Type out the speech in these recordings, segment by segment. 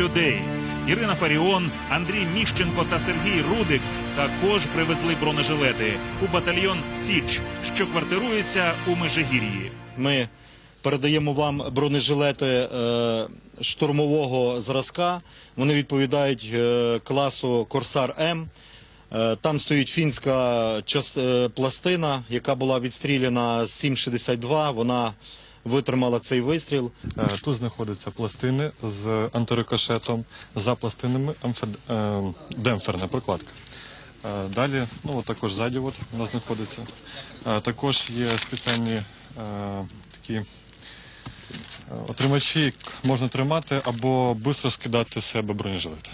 людей. Ірина Фаріон, Андрій Міщенко та Сергій Рудик також привезли бронежилети у батальйон Січ, що квартирується у Межигір'ї. Ми передаємо вам бронежилети е, штурмового зразка. Вони відповідають е, класу Корсар М. Е, Там стоїть фінська част- пластина, яка була відстріляна з 7,62. Вона витримала цей вистріл. Е, Тут знаходяться пластини з антирикошетом, за пластинами амфед- е, демпферна прокладка. Е, Далі, ну от також ззаді от у нас знаходиться. Також є спеціальні такі отримачі, можна тримати або швидко скидати з себе бронежилет.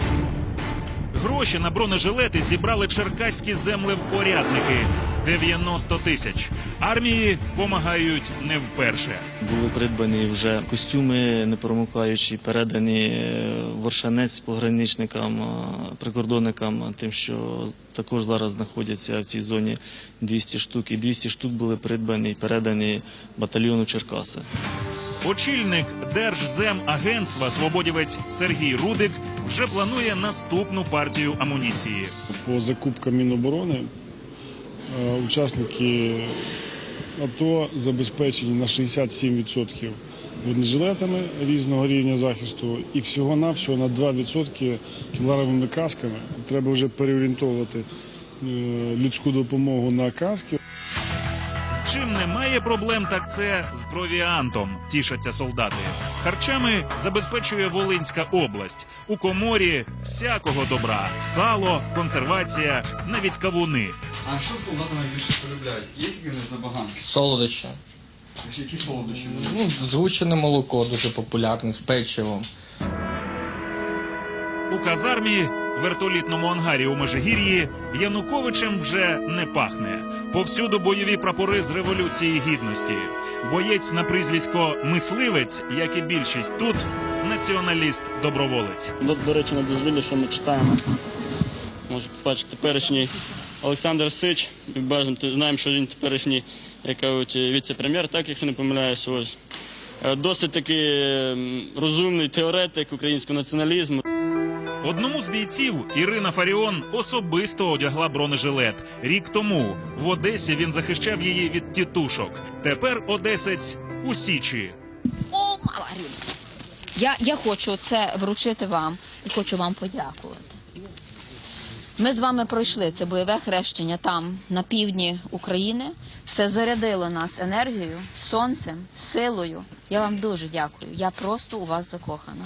Гроші на бронежилети зібрали черкаські землевпорядники 90 тисяч. Армії помагають не вперше. Були придбані вже костюми непромокаючі, передані е, в Оршанець пограничникам, е, прикордонникам, тим, що також зараз знаходяться в цій зоні 200 штук. І 200 штук були придбані і передані батальйону Черкаси. Очільник Держземагентства свободівець Сергій Рудик вже планує наступну партію амуніції. По закупкам Міноборони учасники АТО забезпечені на 67% бронежилетами різного рівня захисту і всього-навсього на 2% кіларовими касками. Треба вже переорієнтовувати е, людську допомогу на каски. З чим немає проблем, так це з провіантом. Тішаться солдати. Харчами забезпечує Волинська область. У коморі всякого добра: сало, консервація, навіть кавуни. А що солдати найбільше полюбляють? Є якісь забаганки? Солодощі. Які солодощі? Ну, згущене молоко дуже популярне з печивом. У казармі в вертолітному ангарі у Межигір'ї Януковичем вже не пахне. Повсюду бойові прапори з революції гідності. Боєць на прізвисько мисливець, як і більшість тут, націоналіст-доброволець. До, до речі, на дозвіллі, що ми читаємо. Може, побачити теперішній Олександр Сич. Бажано знаємо, що він теперішній як кажуть, віце-прем'єр, так якщо не помиляюся. Ось. Е, Досить таки розумний теоретик українського націоналізму. Одному з бійців Ірина Фаріон особисто одягла бронежилет. Рік тому в Одесі він захищав її від тітушок. Тепер одесець у Січі. О, Марина! Я, я хочу це вручити вам і хочу вам подякувати. Ми з вами пройшли це бойове хрещення там, на півдні України. Це зарядило нас енергією, сонцем, силою. Я вам дуже дякую. Я просто у вас закохана.